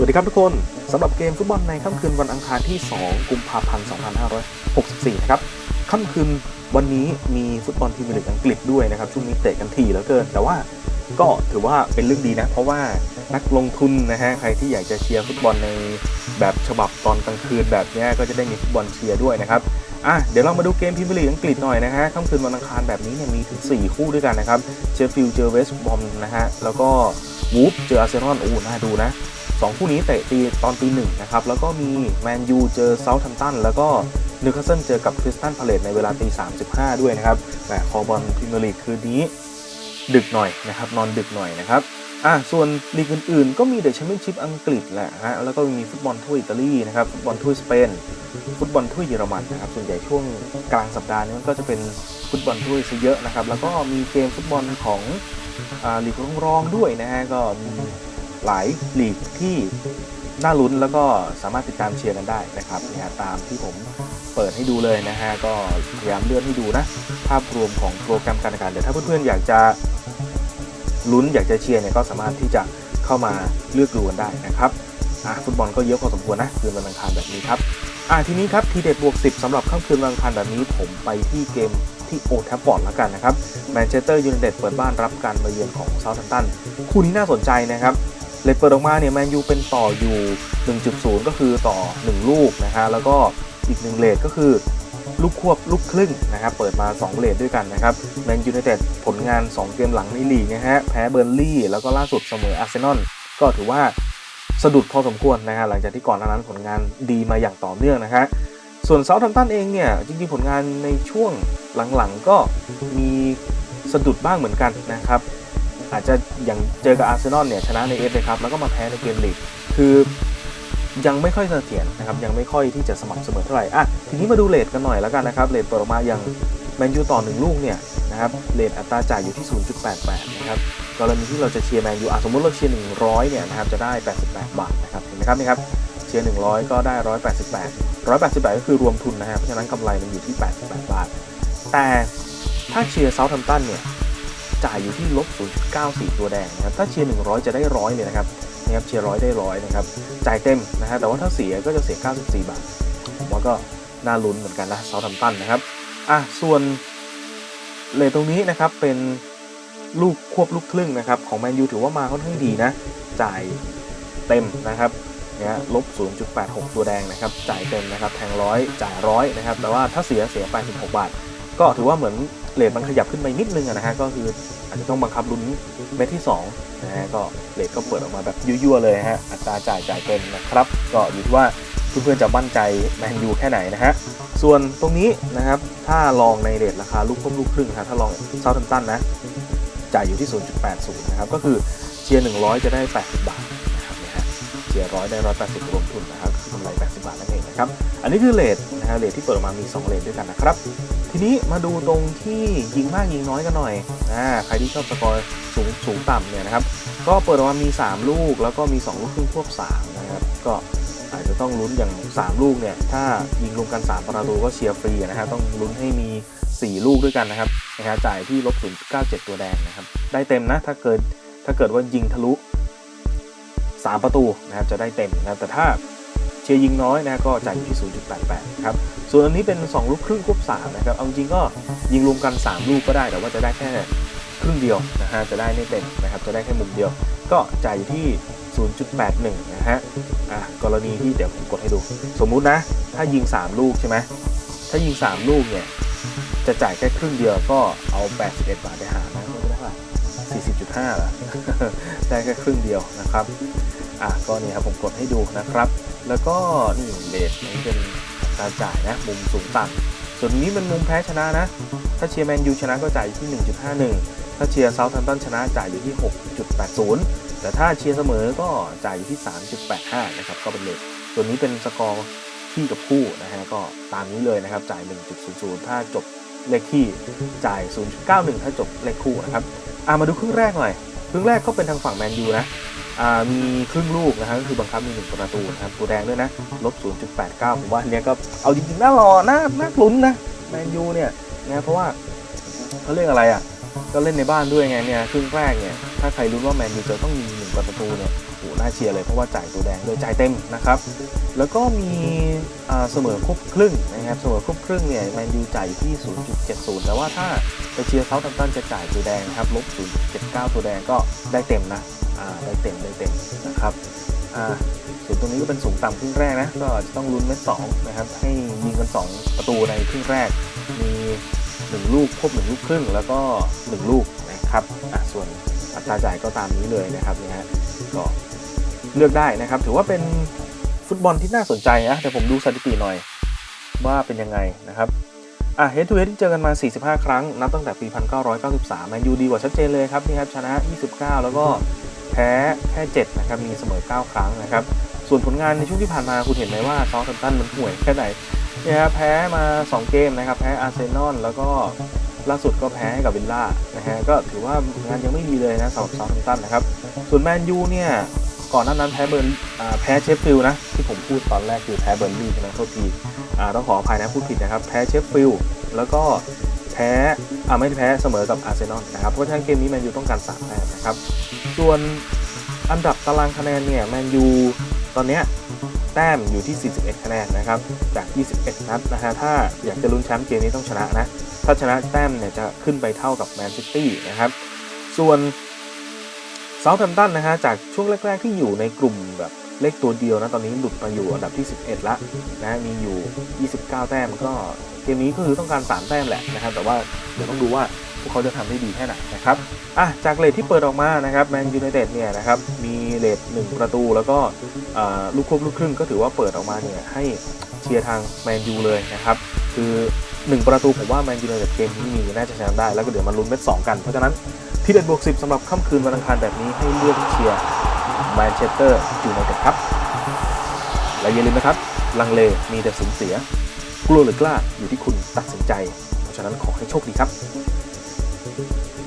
วัสดีครับทุกคนสำหรับเกมฟุตบอลในค่ำคืนวันอังคารที่ 2 กุมภาพันธ์ 2564 นะครับค่ำคืนวันนี้มีฟุตบอลพรีเมียร์ลีกอังกฤษด้วยนะครับช่วงนี้เตะกันทีแล้วเกิน แต่ว่าก็ถือว่าเป็นเรื่องดีนะ เพราะว่านักลงทุนนะฮะใครที่อยากจะเชียร์ฟุตบอลในแบบฉบับตอนกลางคืนแบบนี้ก็จะได้มีฟุตบอลเชียร์ด้วยนะครับอะเดี๋ยวเรามาดูเกมพรีเมียร์ลีกอังกฤษหน่อยนะฮะค่ำคืนวันอังคารแบบนี้เนี่ยมีถึง 4 คู่ด้วยกันนะครับเชฟฟิลด์เจอเวสต์บอมนะฮะแล้วก็วูฟเจออาร์เซนอลโอ้น่าดูนะ สองคู่นี้เตะตีตอนตีหนึ่งนะครับ แล้วก็มีแมนยูเจอเซาท์แฮมป์ตันแล้วก็นิวคาสเซิลเจอกับคริสตันพาเลตในเวลาตีสามสิบห้าด้วยนะครับแหมคอบอลพรีเมียร์ลีกคืนนี้ดึกหน่อยนะครับ นอนดึกหน่อยนะครับอะส่วนลีกอื่นๆ ก็มีเดอะแชมเปี้ยนชิพอังกฤษแหละฮะแล้วก็มีฟุตบอลถ้วยอิตาลีนะครับฟุตบอลถ้วยสเปนฟุตบอลถ้วยเยอรมันนะครับส่วนใหญ่ช่วงกลางสัปดาห์นี้มันก็จะเป็นฟุตบอลถ้วยซะเยอะนะครับแล้วก็มีเกมฟุตบอลของอ่าลีกรองๆด้วยนะฮะก็มี หลายลีกที่น่าลุ้นแล้วก็สามารถติดตามเชียร์กันได้นะครับเนี่ยตามที่ผมเปิดให้ดูเลยนะฮะก็พยายามเลื่อนให้ดูนะ ภาพรวมของโปรแกรมการแข่งขันเดี๋ยวถ้าเพื่อนๆอยากจะลุ้นอยากจะเชียร์เนี่ยก็สามารถที่จะเข้ามาเลือกดูกันได้นะครับอะฟุตบอลก็เยอะพอสมควรนะคืนวันอังคารแบบนี้ครับอะทีนี้ครับทีเด็ดบวก 10สำหรับค่ำคืนวันอังคารแบบนี้ผมไปที่เกมที่โอทัฟฟอร์ดแล้วกันนะครับแมนเชสเตอร์ยูไนเต็ดเปิดบ้านรับการมาเยือนของเซาท์แฮมป์ตันคู่นี้น่าสนใจนะครับ เลทเปิดออกมาเนี่ยแมนยูเป็นต่ออยู่ 1.0 ก็คือต่อ 1 ลูกนะฮะแล้วก็อีกหนึ่งเลทก็คือลูกควบลูกครึ่งนะครับเปิดมา 2 เลทด้วยกันนะครับแมนยูไนเต็ดผลงาน 2 เกมหลังในลีกนะฮะแพ้เบอร์ลี่ แล้วก็ล่าสุดเสมออาร์เซนอลก็ถือว่าสะดุดพอสมควรนะฮะหลังจากที่ก่อนหน้านั้นผลงานดีมาอย่างต่อเนื่องนะฮะส่วนเซาท์แฮมตันเองเนี่ยจริงๆผลงานในช่วงหลังๆก็มีสะดุดบ้างเหมือนกันนะครับ อาจจะอย่างเจอกับอาร์เซนอลเนี่ยชนะในเอฟเลยครับแล้วก็มาแพ้ในเกมลีกคือยังไม่ค่อยเสถียรนะครับยังไม่ค่อยที่จะสม่ำเสมอเท่าไหร่อะทีนี้มาดูเลทกันหน่อยแล้วกันนะครับเลทเปิดออกมาอย่างแมนยูต่อหนึ่งลูกเนี่ยนะครับเลทอัตราจ่ายอยู่ที่ 0.88 นะครับกรณีที่เราจะเชียร์แมนยูอะสมมติเราเชียร์ 100 เนี่ยนะครับจะได้ 88 บาทนะครับเห็นไหมครับนี่ครับเชียร์ 100 ก็ได้ 188 188 ก็คือรวมทุนนะครับเพราะฉะนั้นกำไรมันอยู่ที่ 88 บาท แต่ถ้าเชียร์เซาท์แฮมป์ตันเนี่ย จ่ายอยู่ที่ลบ 0.94 ตัวแดงนะครับ ถ้าเชียร์ 100 จะได้ร้อยเลยนะครับนะครับเชียร์ร้อยได้ร้อยนะครับ จ่ายเต็มนะฮะ แต่ว่าถ้าเสียก็จะเสีย 94 บาท ผมว่าก็น่าลุ้นเหมือนกันนะเซาท์แฮมตันนะครับ อะ ส่วนเลทตรงนี้นะครับ เป็นลูกควบลูกครึ่งนะครับ ของแมนยูถือว่ามาค่อนข้างดีนะ จ่ายเต็มนะครับเนี่ยลบ 0.86 ตัวแดงนะครับ จ่ายเต็มนะครับ แทงร้อยจ่ายร้อยนะครับ แต่ว่าถ้าเสียเสีย 86 บาท ก็ถือว่าเหมือน เลทมันขยับขึ้นไปนิดนึงนะฮะก็คืออาจจะต้องบังคับลุ้นเม็ดที่2นะฮะก็เลทก็เปิดออกมาแบบยั่วๆเลยฮะอัตราจ่ายจ่ายเต็มนะครับ ก็อยู่ที่ว่าเพื่อนๆจะมั่นใจแมนยูแค่ไหนนะฮะส่วนตรงนี้นะครับถ้าลองในเลทราคาลูกควบลูกครึ่งนะถ้าลองเซาท์แฮมตันนะจ่ายอยู่ที่ 0.80 นะครับ ก็คือเชียร์ 100 จะได้ 80 บาทนะครับเนี่ยฮะเชียร์ร้อยได้ 180 รวมทุนนะครับกำไร 80 บาทนั่นเองนะครับ อันนี้คือเลทนะฮะเลทที่เปิดออกมามี 2 เลทด้วยกันนะครับ ทีนี้มาดูตรงที่ยิงมากยิงน้อยกันหน่อยอ่าใครที่ชอบสกอร์สูงสูงต่ำเนี่ยนะครับ ก็เปิดออกมามี 3 ลูกแล้วก็มี 2 ลูกครึ่งควบ3นะครับ ก็อาจจะต้องลุ้นอย่าง 3 ลูกเนี่ย ถ้ายิงรวมกัน 3 ประตูก็เชียร์ฟรีนะฮะต้องลุ้นให้มี 4 ลูกด้วยกันนะครับนะฮะจ่ายที่ลบ0.97 ตัวแดงนะครับ ได้เต็มนะ ถ้าเกิดถ้าเกิดว่ายิงทะลุ 3 ประตูนะครับจะได้เต็มนะครับแต่ถ้า ชียร์ยิงน้อยนะก็จ่ายอยู่ที่ 0.88 ครับ ส่วนอันนี้เป็น 2 ลูกครึ่งควบ3นะครับ เอาจริงก็ยิงรวมกัน 3 ลูกก็ได้ แต่ว่าจะได้แค่ครึ่งเดียวนะฮะ จะได้ไม่เต็มนะครับ จะได้แค่มุมเดียว ก็จ่ายอยู่ที่ 0.81 นะฮะ อะกรณีที่เดี๋ยวผมกดให้ดู สมมุตินะ ถ้ายิง 3 ลูกใช่ไหม ถ้ายิง 3 ลูกเนี่ย จะจ่ายแค่ครึ่งเดียวก็เอา 81 บาทไปหารนะก็ได้เท่าไหร่40.5ละได้แค่ครึ่งเดียวนะครับ อะก็นี่ครับผมกดให้ดูนะครับ แล้วก็นี่เลทนี้เป็นอัตราจ่ายนะมุมสูงต่ำส่วนนี้เป็นมุมแพ้ชนะนะ ถ้าเชียร์แมนยูชนะก็จ่ายอยู่ที่ 1.51 ถ้าเชียร์เซาท์แฮมป์ตันชนะจ่ายอยู่ที่ 6.80 แต่ถ้าเชียร์เสมอก็จ่ายอยู่ที่ 3.85 นะครับก็เป็นเลทส่วนนี้เป็นสกอร์ที่กับคู่นะฮะก็ตามนี้เลยนะครับจ่าย 1.00 ถ้าจบเลขที่จ่าย 0.91 ถ้าจบเลขคู่นะครับอะมาดูครึ่งแรกหน่อยครึ่งแรกก็เป็นทางฝั่งแมนยูนะ มีครึ่งลูกนะฮะก็คือบังคับมีหนึ่งประตูนะครับตัวแดงด้วยนะลบ 0.89 ผมว่าอันเนี้ยก็เอาจริงๆน่ารอน่าน่าลุ้นนะแมนยูเนี่ยนะเพราะว่าเขาเรียกอะไรอะ ก็เล่นในบ้านด้วยไงเนี่ยครึ่งแรกเนี่ยถ้าใครรู้ว่าแมนยูจะต้องมีหนึ่งประตูเนี่ยโหน่าเชียร์เลยเพราะว่าจ่ายตัวแดงโดยจ่ายเต็มนะครับ แล้วก็มีเสมอครบครึ่งนะครับเสมอครบครึ่งเนี่ยแมนยูจ่ายที่ 0.70 แต่ว่าถ้าไปเชียร์เซาท์แฮมป์ตันจะจ่ายตัวแดงครับลบ 0.79 ตัวแดงก็ได้เต็มนะอ่าได้เต็มได้เต็มนะครับอ่าส่วนตรงนี้ก็เป็นสูงต่ำครึ่งแรกนะก็จะต้องลุ้นเม็ดสองนะครับให้ยิงกัน 2 ประตูในครึ่งแรกมี 1 ลูกครบ1ลูกครึ่งแล้วก็ 1 ลูกนะครับอะส่วนอัตราจ่ายก็ตามนี้เลยนะครับเนี่ยฮะก็เลือกได้นะครับ ถือว่าเป็นฟุตบอลที่น่าสนใจนะแต่ผมดูสถิติหน่อยว่าเป็นยังไงนะครับอะเฮดทูเฮดที่เจอกันมา 45 ครั้ง นับตั้งแต่ปี 1993 แมนยูดีกว่าชัดเจนเลยครับนี่ครับชนะ 29 แล้วก็แพ้แค่ 7 นะครับ มีเสมอ 9 ครั้งนะครับ ส่วนผลงานในช่วงที่ผ่านมาคุณเห็นไหมว่าซอสแฮมป์ตันมันห่วยแค่ไหน เนี่ยแพ้มา 2 เกมนะครับ แพ้อาร์เซนอลแล้วก็ล่าสุดก็แพ้ให้กับวิลล่านะฮะก็ถือว่างานยังไม่ดีเลยนะสำหรับซอสแฮมป์ตันนะครับ ส่วนแมนยูเนี่ยก่อนหน้านั้นแพ้เบิร์นแพ้เชฟฟิลด์นะ ที่ผมพูดตอนแรกคือแพ้เบิร์นลี่ใช่ไหมโทษทีอ่าต้องขออภัยนะพูดผิดนะครับ แพ้เชฟฟิลด์แล้วก็แพ้อ่าไม่ได้แพ้เสมอกับอาร์เซนอลนะครับ เพราะฉะนั้นเกมนี้แมนยูต้องการ3แต้มนะครับ ส่วนอันดับตารางคะแนนเนี่ยแมนยูตอนเนี้ย แต้มอยู่ที่ 41 คะแนนนะครับ จาก 21 นัดนะฮะ ถ้าอยากจะลุ้นแชมป์เกมนี้ต้องชนะนะ ถ้าชนะแต้มเนี่ยจะขึ้นไปเท่ากับแมนซิตี้นะครับ ส่วนเซาท์แฮมป์ตันนะฮะ จากช่วงแรก ๆ ที่อยู่ในกลุ่มแบบเลขตัวเดียวนะตอนนี้หลุดมาอยู่อันดับที่ 11 ละนะมีอยู่ 29 แต้มก็เกมนี้ก็คือต้องการ 3 แต้มแหละนะครับ แต่ว่าเดี๋ยวต้องดูว่า พวกเขาจะทำได้ดีแค่ไหนนะครับอะจากเลทที่เปิดออกมานะครับแมนยูไนเต็ดเนี่ยนะครับมีเลท1ประตูแล้วก็ลูกครบลูกครึ่งก็ถือว่าเปิดออกมาเนี่ยให้เชียร์ทางแมนยูเลยนะครับคือ1ประตูผมว่าแมนยูไนเต็ดเกมนี้มีน่าจะชนะได้แล้วก็เดี๋ยวมาลุ้นเม็ดสองกัน เพราะฉะนั้นที่เด็ดบวก10สำหรับค่ำคืนวันอังคารแบบนี้ให้เลือกเชียร์แมนเชสเตอร์ยูไนเต็ดครับ และอย่าลืมนะครับ ลังเลมีแต่สูญเสีย กลัวหรือกล้าอยู่ที่คุณตัดสินใจ เพราะฉะนั้นขอให้โชคดีครับ Thank you.